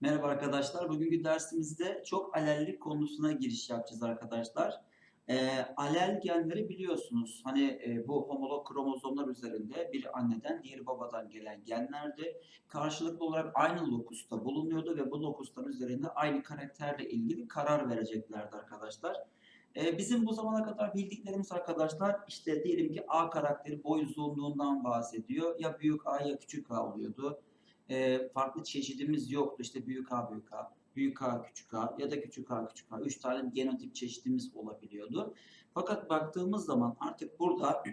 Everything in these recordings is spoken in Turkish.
Merhaba arkadaşlar. Bugünkü dersimizde çok alellik konusuna giriş yapacağız arkadaşlar. Ee, alel genleri biliyorsunuz. Hani e, bu homolog kromozomlar üzerinde bir anneden diğeri babadan gelen genlerdi. Karşılıklı olarak aynı lokusta bulunuyordu ve bu lokustan üzerinde aynı karakterle ilgili karar vereceklerdi arkadaşlar. Ee, bizim bu zamana kadar bildiklerimiz arkadaşlar işte diyelim ki A karakteri boy uzunluğundan bahsediyor. Ya büyük A ya küçük A oluyordu e, farklı çeşidimiz yoktu. İşte büyük A, büyük A, büyük A, küçük A ya da küçük A, küçük A. Üç tane genotip çeşidimiz olabiliyordu. Fakat baktığımız zaman artık burada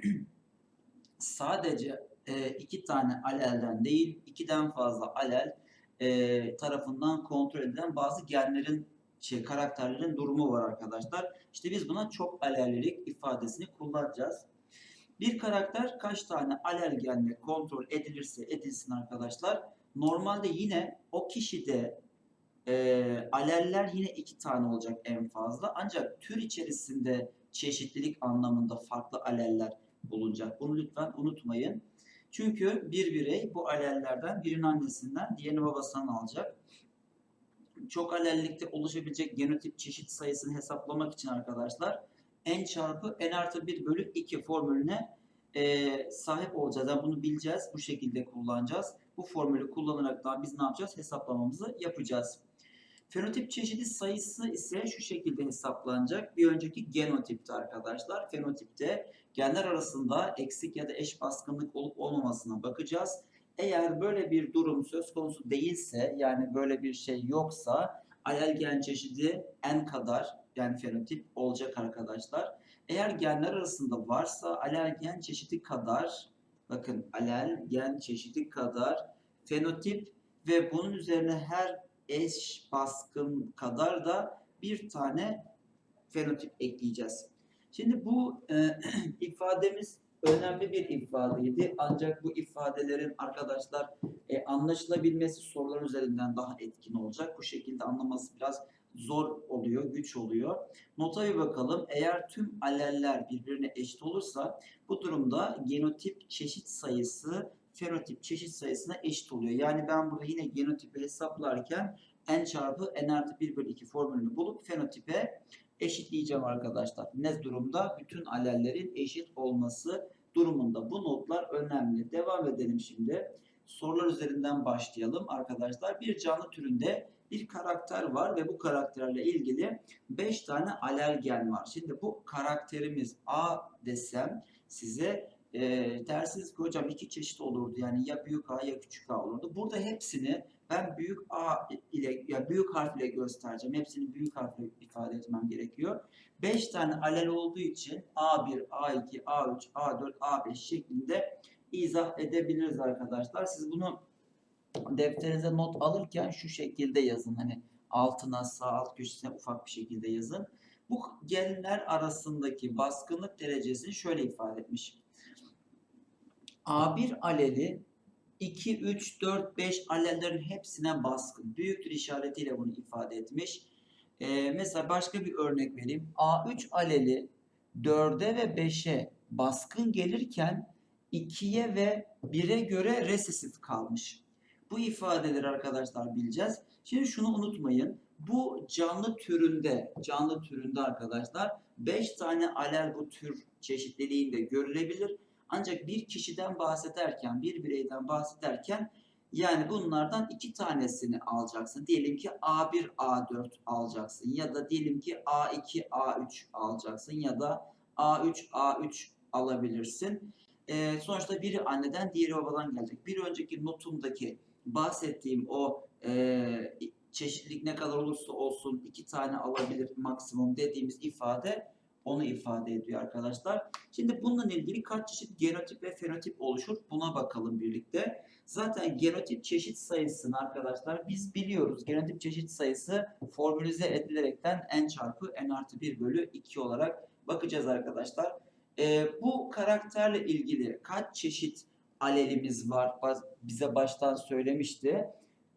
sadece e, iki tane alelden değil, ikiden fazla alel e, tarafından kontrol edilen bazı genlerin şey karakterlerin durumu var arkadaşlar. İşte biz buna çok alellilik ifadesini kullanacağız. Bir karakter kaç tane alel genle kontrol edilirse edilsin arkadaşlar Normalde yine o kişide e, aleller yine iki tane olacak en fazla. Ancak tür içerisinde çeşitlilik anlamında farklı aleller bulunacak. Bunu lütfen unutmayın. Çünkü bir birey bu alellerden birinin annesinden diğerini babasından alacak. Çok alellikte oluşabilecek genotip çeşit sayısını hesaplamak için arkadaşlar n çarpı n artı 1 bölü 2 formülüne e, sahip olacağız. Yani bunu bileceğiz. Bu şekilde kullanacağız. Bu formülü kullanarak da biz ne yapacağız? Hesaplamamızı yapacağız. Fenotip çeşidi sayısı ise şu şekilde hesaplanacak. Bir önceki genotipte arkadaşlar. Fenotipte genler arasında eksik ya da eş baskınlık olup olmamasına bakacağız. Eğer böyle bir durum söz konusu değilse yani böyle bir şey yoksa alel gen çeşidi n kadar yani fenotip olacak arkadaşlar. Eğer genler arasında varsa alel gen çeşidi kadar bakın alel gen çeşidi kadar fenotip ve bunun üzerine her eş baskın kadar da bir tane fenotip ekleyeceğiz. Şimdi bu e, ifademiz önemli bir ifadeydi. Ancak bu ifadelerin arkadaşlar e, anlaşılabilmesi sorular üzerinden daha etkin olacak. Bu şekilde anlaması biraz zor oluyor, güç oluyor. Nota bir bakalım. Eğer tüm aleller birbirine eşit olursa bu durumda genotip çeşit sayısı fenotip çeşit sayısına eşit oluyor. Yani ben burada yine genotipi hesaplarken n çarpı n artı 1 bölü 2 formülünü bulup fenotipe eşitleyeceğim arkadaşlar. Ne durumda? Bütün alellerin eşit olması durumunda. Bu notlar önemli. Devam edelim şimdi. Sorular üzerinden başlayalım arkadaşlar. Bir canlı türünde bir karakter var ve bu karakterle ilgili 5 tane alergen var. Şimdi bu karakterimiz A desem size e, dersiniz ki hocam iki çeşit olurdu. Yani ya büyük A ya küçük A olurdu. Burada hepsini ben büyük A ile ya büyük harf ile göstereceğim. Hepsini büyük harfle ifade etmem gerekiyor. 5 tane alel olduğu için A1, A2, A3, A4, A5 şeklinde izah edebiliriz arkadaşlar. Siz bunu defterinize not alırken şu şekilde yazın. Hani altına sağ alt köşesine ufak bir şekilde yazın. Bu genler arasındaki baskınlık derecesini şöyle ifade etmiş. A1 aleli 2, 3, 4, 5 alellerin hepsine baskın. Büyüktür işaretiyle bunu ifade etmiş. Ee, mesela başka bir örnek vereyim. A3 aleli 4'e ve 5'e baskın gelirken 2'ye ve 1'e göre resesif kalmış. Bu ifadeleri arkadaşlar bileceğiz. Şimdi şunu unutmayın. Bu canlı türünde, canlı türünde arkadaşlar 5 tane alel bu tür çeşitliliğinde görülebilir. Ancak bir kişiden bahsederken, bir bireyden bahsederken yani bunlardan iki tanesini alacaksın. Diyelim ki A1, A4 alacaksın ya da diyelim ki A2, A3 alacaksın ya da A3, A3 alabilirsin. Ee, sonuçta biri anneden, diğeri babadan gelecek. Bir önceki notumdaki bahsettiğim o e, çeşitlilik ne kadar olursa olsun iki tane alabilir maksimum dediğimiz ifade onu ifade ediyor arkadaşlar. Şimdi bununla ilgili kaç çeşit genotip ve fenotip oluşur buna bakalım birlikte. Zaten genotip çeşit sayısını arkadaşlar biz biliyoruz. Genotip çeşit sayısı formülize edilerekten n çarpı n artı 1 bölü 2 olarak bakacağız arkadaşlar. Ee, bu karakterle ilgili kaç çeşit alelimiz var bize baştan söylemişti.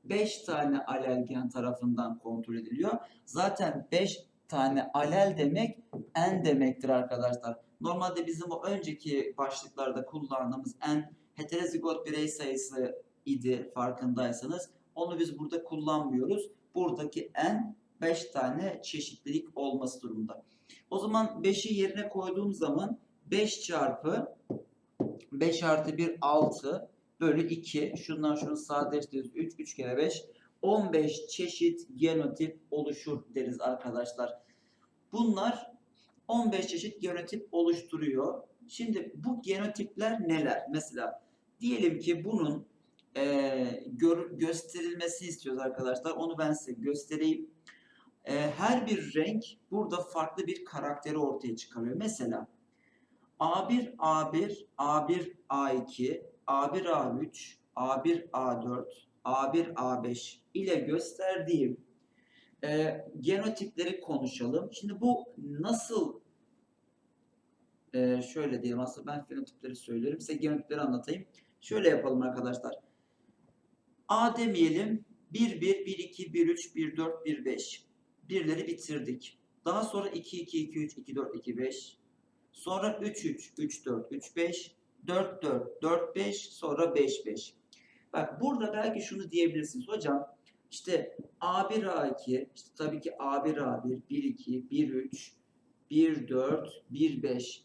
5 tane alelgen tarafından kontrol ediliyor. Zaten 5 tane alel demek n demektir arkadaşlar. Normalde bizim o önceki başlıklarda kullandığımız n heterozigot birey sayısı idi farkındaysanız. Onu biz burada kullanmıyoruz. Buradaki n 5 tane çeşitlilik olması durumunda. O zaman 5'i yerine koyduğum zaman 5 çarpı 5 artı 1 6 bölü 2. Şundan şunu sadeleştiririz. 3, 3 kere 5. 15 çeşit genotip oluşur deriz arkadaşlar. Bunlar 15 çeşit genotip oluşturuyor. Şimdi bu genotipler neler? Mesela diyelim ki bunun e, gör, gösterilmesini istiyoruz arkadaşlar. Onu ben size göstereyim. E, her bir renk burada farklı bir karakteri ortaya çıkarıyor. Mesela A1, A1, A1, A2, A1, A3, A1, A4, A1, A5 ile gösterdiğim e, genotipleri konuşalım. Şimdi bu nasıl e, şöyle diyelim aslında ben fenotipleri söylerim size genotipleri anlatayım. Şöyle yapalım arkadaşlar. A demeyelim 1 1 1 2 1 3 1 4 1 5. Birleri bitirdik. Daha sonra 2 2 2 3 2 4 2 5. Sonra 3 3 3 4 3 5 4 4 4 5 sonra 5 5. Bak burada belki şunu diyebilirsiniz hocam. İşte A1 A2 işte tabii ki A1 A1 1 2 1 3 1 4 1 5.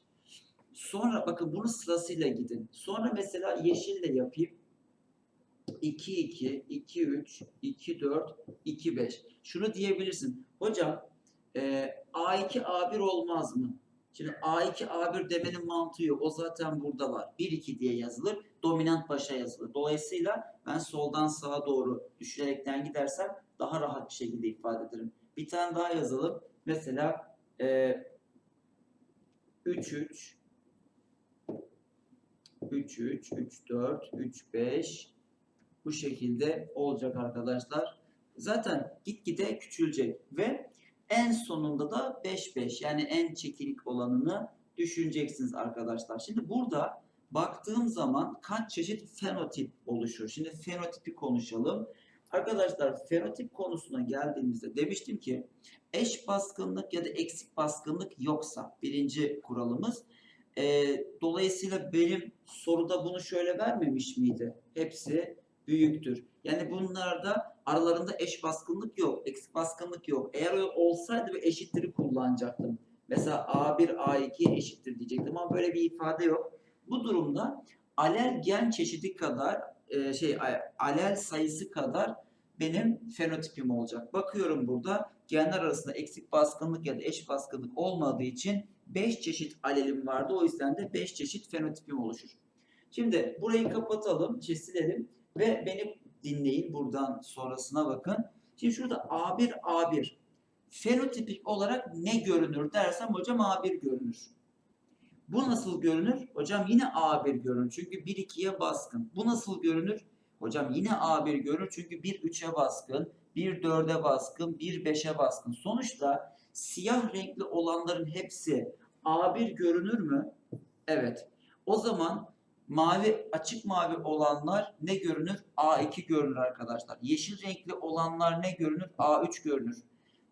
Sonra bakın bunu sırasıyla gidin. Sonra mesela yeşille yapayım. 2 2 2 3 2 4 2 5. Şunu diyebilirsin. Hocam e, A2 A1 olmaz mı? Şimdi A2 A1 demenin mantığı. O zaten burada var. 1 2 diye yazılır. Dominant başa yazılır. Dolayısıyla ben soldan sağa doğru düşürerekten gidersem daha rahat bir şekilde ifade ederim. Bir tane daha yazalım. Mesela e, 3 3 3 3 3 4 3 5 bu şekilde olacak arkadaşlar. Zaten gitgide küçülecek ve en sonunda da 5 5 yani en çekinik olanını düşüneceksiniz arkadaşlar. Şimdi burada baktığım zaman kaç çeşit fenotip oluşur? Şimdi fenotipi konuşalım. Arkadaşlar fenotip konusuna geldiğimizde demiştim ki eş baskınlık ya da eksik baskınlık yoksa birinci kuralımız. E, dolayısıyla benim soruda bunu şöyle vermemiş miydi? Hepsi büyüktür. Yani bunlarda aralarında eş baskınlık yok, eksik baskınlık yok. Eğer olsaydı bir eşitleri kullanacaktım. Mesela A1 A2 eşittir diyecektim ama böyle bir ifade yok. Bu durumda alel gen çeşidi kadar e, şey alel sayısı kadar benim fenotipim olacak. Bakıyorum burada genler arasında eksik baskınlık ya da eş baskınlık olmadığı için 5 çeşit alelim vardı. O yüzden de 5 çeşit fenotipim oluşur. Şimdi burayı kapatalım, şey silelim ve beni dinleyin buradan sonrasına bakın. Şimdi şurada A1 A1 fenotipik olarak ne görünür dersem hocam A1 görünür. Bu nasıl görünür? Hocam yine A1 görünür. Çünkü 1-2'ye baskın. Bu nasıl görünür? Hocam yine A1 görünür. Çünkü 1-3'e baskın, 1-4'e baskın, 1-5'e baskın. Sonuçta siyah renkli olanların hepsi A1 görünür mü? Evet. O zaman mavi açık mavi olanlar ne görünür? A2 görünür arkadaşlar. Yeşil renkli olanlar ne görünür? A3 görünür.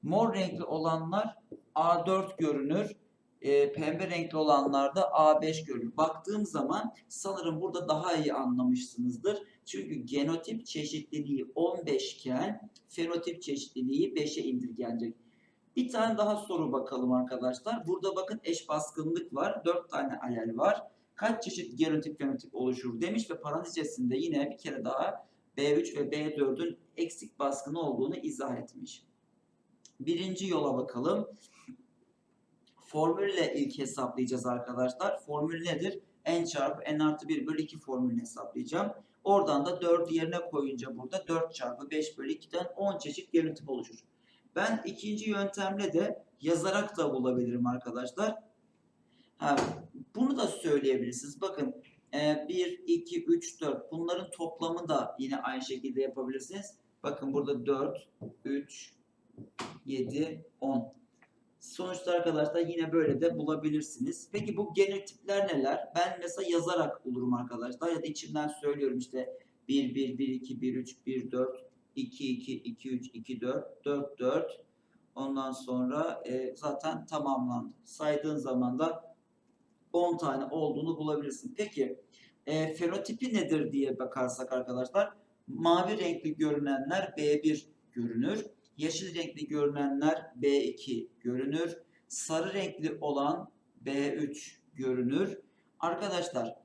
Mor renkli olanlar A4 görünür. E, pembe renkli olanlar da A5 görünür. Baktığım zaman sanırım burada daha iyi anlamışsınızdır. Çünkü genotip çeşitliliği 15 iken fenotip çeşitliliği 5'e indirgenecek. Bir tane daha soru bakalım arkadaşlar. Burada bakın eş baskınlık var. 4 tane alel var. Kaç çeşit genotip fenotip oluşur demiş ve parantez yine bir kere daha B3 ve B4'ün eksik baskını olduğunu izah etmiş. Birinci yola bakalım. Formülle ilk hesaplayacağız arkadaşlar. Formül nedir? n çarpı n artı 1 bölü 2 formülünü hesaplayacağım. Oradan da 4'ü yerine koyunca burada 4 çarpı 5 bölü 2'den 10 çeşit genotip oluşur. Ben ikinci yöntemle de yazarak da bulabilirim arkadaşlar. Ha, bunu da söyleyebilirsiniz. Bakın 1, 2, 3, 4 bunların toplamı da yine aynı şekilde yapabilirsiniz. Bakın burada 4, 3, 7, 10. Sonuçta arkadaşlar yine böyle de bulabilirsiniz. Peki bu genotipler neler? Ben mesela yazarak bulurum arkadaşlar ya da içimden söylüyorum işte 1 1 1 2 1 3 1 4 2 2 2 3 2 4 4 4 ondan sonra e, zaten tamamlandı. Saydığın zaman da 10 tane olduğunu bulabilirsin. Peki e, fenotipi nedir diye bakarsak arkadaşlar Mavi renkli görünenler B1 görünür. Yeşil renkli görünenler B2 görünür. Sarı renkli olan B3 görünür. Arkadaşlar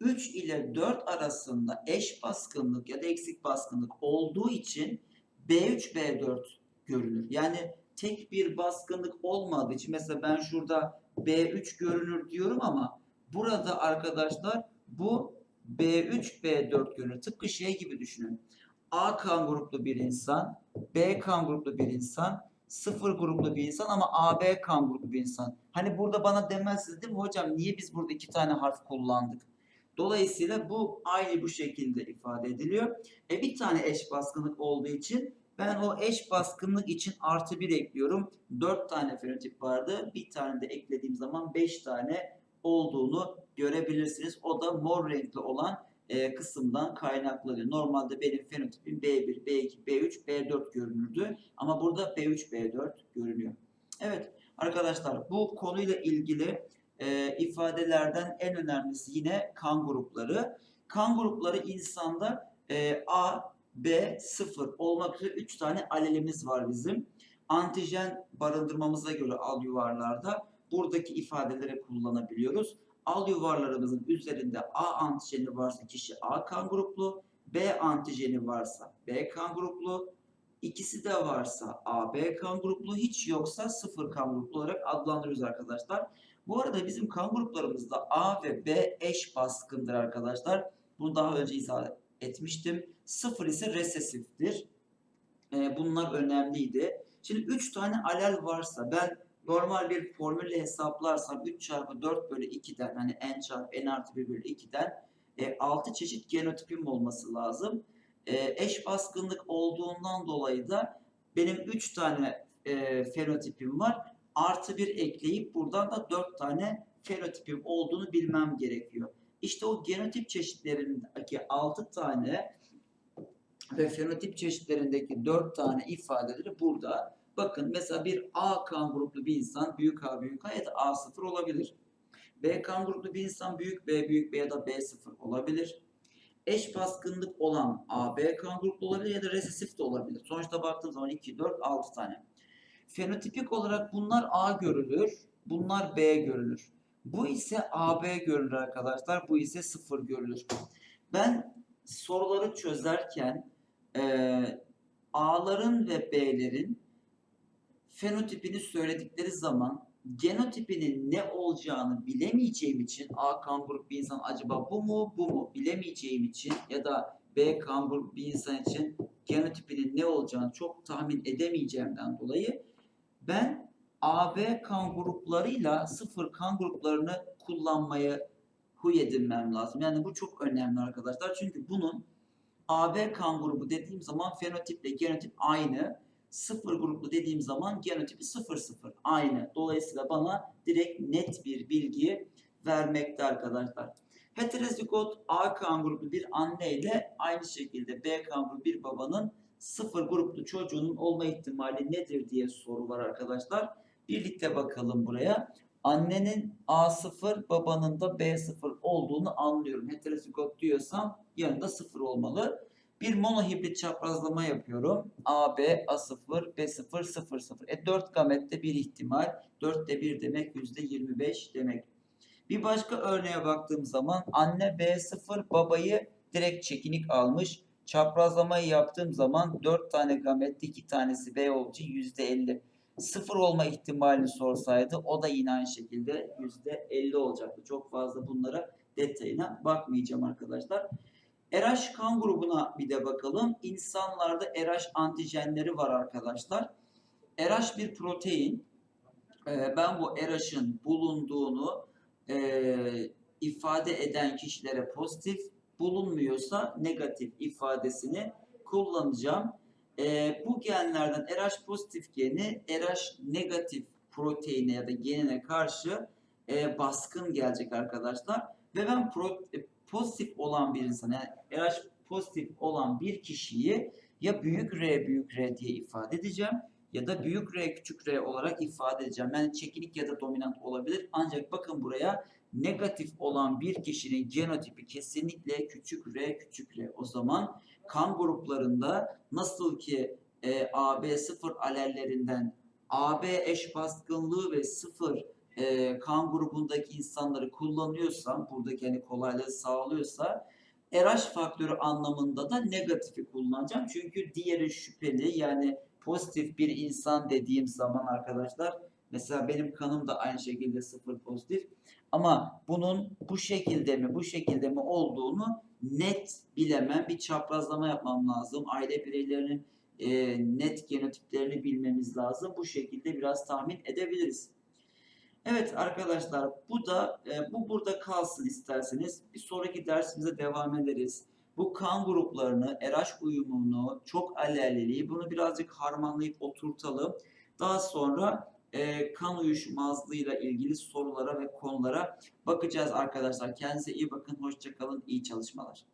3 ile 4 arasında eş baskınlık ya da eksik baskınlık olduğu için B3 B4 görünür. Yani tek bir baskınlık olmadığı için mesela ben şurada B3 görünür diyorum ama burada arkadaşlar bu B3 B4 görünür. Tıpkı şey gibi düşünün. A kan gruplu bir insan, B kan gruplu bir insan, sıfır gruplu bir insan ama AB kan gruplu bir insan. Hani burada bana demezsiniz değil mi hocam niye biz burada iki tane harf kullandık? Dolayısıyla bu aynı bu şekilde ifade ediliyor. E bir tane eş baskınlık olduğu için ben o eş baskınlık için artı bir ekliyorum. Dört tane fenotip vardı. Bir tane de eklediğim zaman beş tane olduğunu görebilirsiniz. O da mor renkli olan e, kısımdan kaynaklanıyor. Normalde benim fenotipim B1, B2, B3, B4 görünürdü. Ama burada B3, B4 görünüyor. Evet arkadaşlar bu konuyla ilgili e, ifadelerden en önemlisi yine kan grupları. Kan grupları insanda e, A, B, 0 olmak üzere 3 tane alelimiz var bizim. Antijen barındırmamıza göre al yuvarlarda buradaki ifadeleri kullanabiliyoruz. Al yuvarlarımızın üzerinde A antijeni varsa kişi A kan gruplu, B antijeni varsa B kan gruplu, ikisi de varsa AB kan gruplu, hiç yoksa sıfır kan gruplu olarak adlandırıyoruz arkadaşlar. Bu arada bizim kan gruplarımızda A ve B eş baskındır arkadaşlar. Bunu daha önce izah etmiştim. Sıfır ise resesiftir. Ee, bunlar önemliydi. Şimdi 3 tane alel varsa ben normal bir formülle hesaplarsam 3 çarpı 4 bölü 2'den hani n çarpı n artı 1 bölü 2'den e, 6 çeşit genotipim olması lazım. E, eş baskınlık olduğundan dolayı da benim 3 tane e, fenotipim var. Artı 1 ekleyip buradan da 4 tane fenotipim olduğunu bilmem gerekiyor. İşte o genotip çeşitlerindeki 6 tane ve fenotip çeşitlerindeki 4 tane ifadeleri burada. Bakın mesela bir A kan gruplu bir insan büyük A büyük A ya da A0 olabilir. B kan gruplu bir insan büyük B büyük B ya da B0 olabilir. Eş baskınlık olan AB kan gruplu olabilir ya da resesif de olabilir. Sonuçta baktığım zaman 2, 4, 6 tane. Fenotipik olarak bunlar A görülür, bunlar B görülür. Bu ise AB görülür arkadaşlar, bu ise 0 görülür. Ben soruları çözerken e, A'ların ve B'lerin fenotipini söyledikleri zaman genotipinin ne olacağını bilemeyeceğim için A kan grup bir insan acaba bu mu bu mu bilemeyeceğim için ya da B kan grup bir insan için genotipinin ne olacağını çok tahmin edemeyeceğimden dolayı ben AB kan gruplarıyla sıfır kan gruplarını kullanmayı huy edinmem lazım. Yani bu çok önemli arkadaşlar. Çünkü bunun AB kan grubu dediğim zaman fenotiple genotip aynı. Sıfır gruplu dediğim zaman genotipi 0 0 aynı. Dolayısıyla bana direkt net bir bilgi vermekte arkadaşlar. Heterozigot A kan gruplu bir anne ile aynı şekilde B kan gruplu bir babanın sıfır gruplu çocuğunun olma ihtimali nedir diye soru var arkadaşlar. Birlikte bakalım buraya. Annenin A0, babanın da B0 olduğunu anlıyorum. Heterozigot diyorsam yanında 0 olmalı. Bir monohibrit çaprazlama yapıyorum. AB, A0, B0, 0, 0. E 4 gamette bir ihtimal. 4'te 1 demek %25 demek. Bir başka örneğe baktığım zaman anne B0 babayı direkt çekinik almış. Çaprazlamayı yaptığım zaman 4 tane gamette 2 tanesi B olduğu için %50. 0 olma ihtimalini sorsaydı o da yine aynı şekilde %50 olacaktı. Çok fazla bunlara detayına bakmayacağım arkadaşlar. RH kan grubuna bir de bakalım. İnsanlarda RH antijenleri var arkadaşlar. RH bir protein. Ee, ben bu RH'ın bulunduğunu e, ifade eden kişilere pozitif, bulunmuyorsa negatif ifadesini kullanacağım. E, bu genlerden RH pozitif geni RH negatif proteine ya da genine karşı e, baskın gelecek arkadaşlar. Ve ben pro, e, pozitif olan bir insan yani RH pozitif olan bir kişiyi ya büyük R büyük R diye ifade edeceğim ya da büyük R küçük R olarak ifade edeceğim. Yani çekinik ya da dominant olabilir. Ancak bakın buraya negatif olan bir kişinin genotipi kesinlikle küçük R küçük R. O zaman kan gruplarında nasıl ki e, AB sıfır alellerinden AB eş baskınlığı ve sıfır e, kan grubundaki insanları kullanıyorsam, buradaki hani kolaylığı sağlıyorsa RH faktörü anlamında da negatifi kullanacağım. Çünkü diğeri şüpheli yani pozitif bir insan dediğim zaman arkadaşlar mesela benim kanım da aynı şekilde sıfır pozitif ama bunun bu şekilde mi bu şekilde mi olduğunu net bilemem. Bir çaprazlama yapmam lazım. Aile bireylerinin e, net genotiplerini bilmemiz lazım. Bu şekilde biraz tahmin edebiliriz. Evet arkadaşlar bu da e, bu burada kalsın isterseniz. Bir sonraki dersimize devam ederiz. Bu kan gruplarını, RH uyumunu, çok alleliliği bunu birazcık harmanlayıp oturtalım. Daha sonra e, kan uyuşmazlığıyla ilgili sorulara ve konulara bakacağız arkadaşlar. Kendinize iyi bakın, hoşçakalın, iyi çalışmalar.